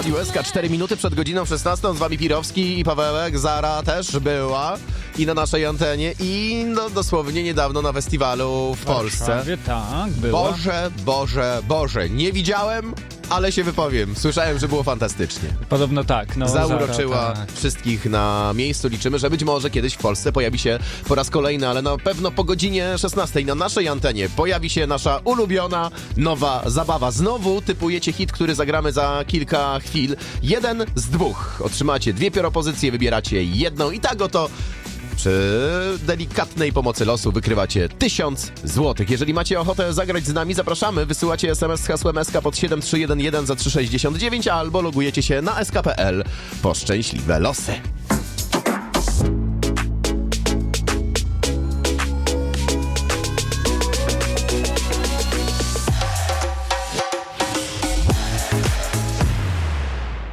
Radiu SK 4 minuty przed godziną 16. Z wami Pirowski i Pawełek. Zara też była i na naszej antenie i no, dosłownie niedawno na festiwalu w Polsce. Warszawie, tak, była. Boże, Boże, Boże. Nie widziałem, ale się wypowiem. Słyszałem, że było fantastycznie. Podobno tak. No, Zauroczyła Zara, tak. wszystkich na miejscu. Liczymy, że być może kiedyś w Polsce pojawi się po raz kolejny, ale na pewno po godzinie 16 na naszej antenie pojawi się nasza ulubiona nowa zabawa. Znowu typujecie hit, który zagramy za kilka chwil. Jeden z dwóch. Otrzymacie dwie propozycje, wybieracie jedną i tak oto przy delikatnej pomocy losu wykrywacie 1000 złotych. Jeżeli macie ochotę zagrać z nami, zapraszamy. Wysyłacie SMS z hasłem SK pod 7311 za 369 albo logujecie się na sk.pl po szczęśliwe losy.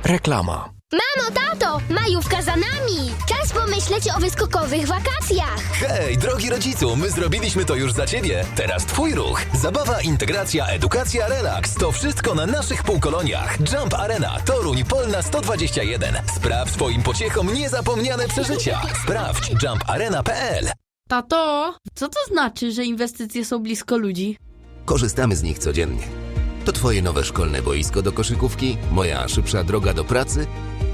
Reklama. Mamo, tato, majówka za nami! Czas pomyśleć o wyskokowych wakacjach. Hej, drogi rodzicu, my zrobiliśmy to już za ciebie. Teraz twój ruch. Zabawa, integracja, edukacja, relaks. To wszystko na naszych półkoloniach. Jump Arena, Toruń, Polna 121. Spraw twoim pociechom niezapomniane przeżycia. Sprawdź jumparena.pl Tato, co to znaczy, że inwestycje są blisko ludzi? Korzystamy z nich codziennie. To Twoje nowe szkolne boisko do koszykówki, moja szybsza droga do pracy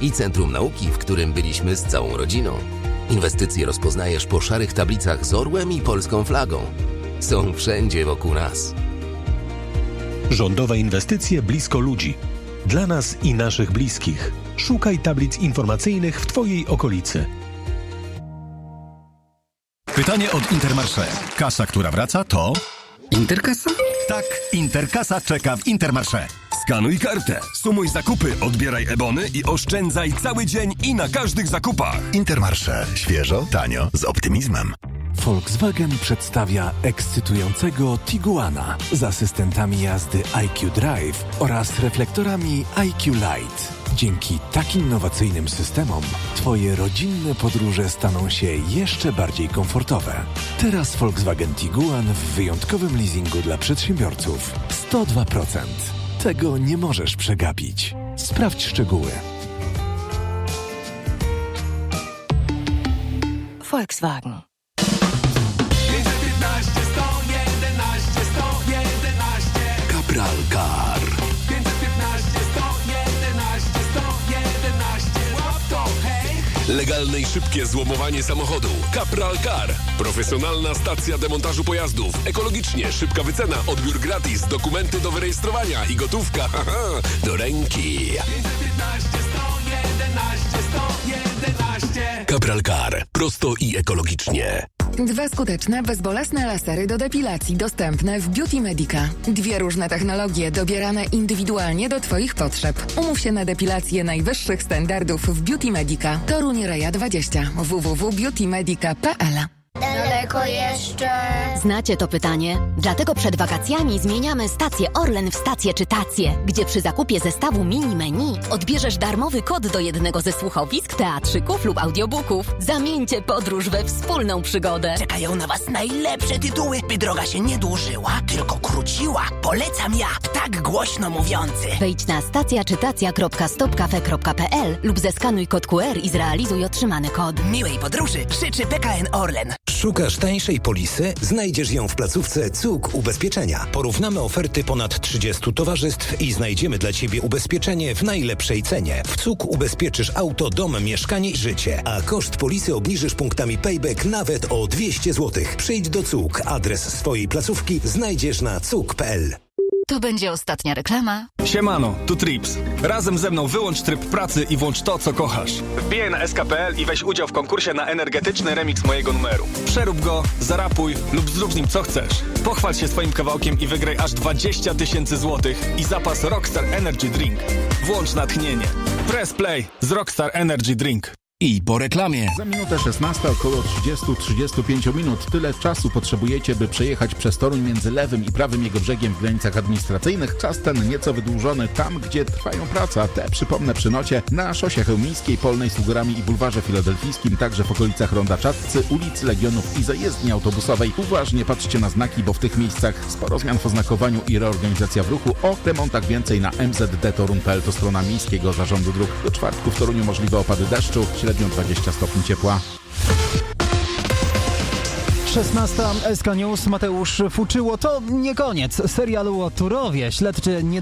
i centrum nauki, w którym byliśmy z całą rodziną. Inwestycje rozpoznajesz po szarych tablicach z orłem i polską flagą. Są wszędzie wokół nas. Rządowe inwestycje blisko ludzi. Dla nas i naszych bliskich. Szukaj tablic informacyjnych w Twojej okolicy. Pytanie od Intermarché. Kasa, która wraca to... Interkasa? Tak, Interkasa czeka w Intermarché. Skanuj kartę, sumuj zakupy, odbieraj ebony i oszczędzaj cały dzień i na każdych zakupach. Intermarché. Świeżo, tanio, z optymizmem. Volkswagen przedstawia ekscytującego Tiguana z asystentami jazdy IQ Drive oraz reflektorami IQ Light. Dzięki tak innowacyjnym systemom Twoje rodzinne podróże staną się jeszcze bardziej komfortowe. Teraz Volkswagen Tiguan w wyjątkowym leasingu dla przedsiębiorców 102%. Tego nie możesz przegapić. Sprawdź szczegóły. Volkswagen. Legalne i szybkie złomowanie samochodu. Capral Car. Profesjonalna stacja demontażu pojazdów. Ekologicznie, szybka wycena, odbiór gratis, dokumenty do wyrejestrowania i gotówka do ręki. Capral Car. Prosto i ekologicznie. Dwa skuteczne, bezbolesne lasery do depilacji dostępne w Beauty Medica. Dwie różne technologie dobierane indywidualnie do Twoich potrzeb. Umów się na depilację najwyższych standardów w Beauty Medica. Toruń Reja 20 www.beautymedica.pl Daleko jeszcze. Znacie to pytanie? Dlatego przed wakacjami zmieniamy stację Orlen w stację Czytację, gdzie przy zakupie zestawu mini menu odbierzesz darmowy kod do jednego ze słuchowisk, teatrzyków lub audiobooków. Zamieńcie podróż we wspólną przygodę. Czekają na Was najlepsze tytuły, by droga się nie dłużyła, tylko króciła. Polecam ja, tak głośno mówiący. Wejdź na stacjaczytacja.stopcafe.pl lub zeskanuj kod QR i zrealizuj otrzymany kod. Miłej podróży życzy PKN Orlen. Szukasz tańszej polisy? Znajdziesz ją w placówce CUK Ubezpieczenia. Porównamy oferty ponad 30 towarzystw i znajdziemy dla Ciebie ubezpieczenie w najlepszej cenie. W CUK ubezpieczysz auto, dom, mieszkanie i życie, a koszt polisy obniżysz punktami payback nawet o 200 zł. Przyjdź do CUK. Adres swojej placówki znajdziesz na cuk.pl. To będzie ostatnia reklama. Siemano, tu Trips. Razem ze mną wyłącz tryb pracy i włącz to, co kochasz. Wbijaj na SKPL i weź udział w konkursie na energetyczny remix mojego numeru. Przerób go, zarapuj lub zrób z nim co chcesz. Pochwal się swoim kawałkiem i wygraj aż 20 tysięcy złotych i zapas Rockstar Energy Drink. Włącz natchnienie. Press play z Rockstar Energy Drink. I po reklamie. Za minutę 16 około 30-35 minut. Tyle czasu potrzebujecie, by przejechać przez Toruń między lewym i prawym jego brzegiem w granicach administracyjnych. Czas ten nieco wydłużony tam, gdzie trwają prace. Te, przypomnę, przy nocie na szosie chełmińskiej, polnej z Górami i bulwarze filadelfijskim, także w okolicach Ronda Czatcy, ulicy Legionów i zajezdni autobusowej. Uważnie patrzcie na znaki, bo w tych miejscach sporo zmian w oznakowaniu i reorganizacja w ruchu. O remontach więcej na mzd.torun.pl to strona Miejskiego Zarządu Dróg. Do czwartku w Toruniu możliwe opady deszczu, średnio 20 stopni ciepła. 16 SK News Mateusz Fuczyło to nie koniec serialu o Turowie. Śledczy nie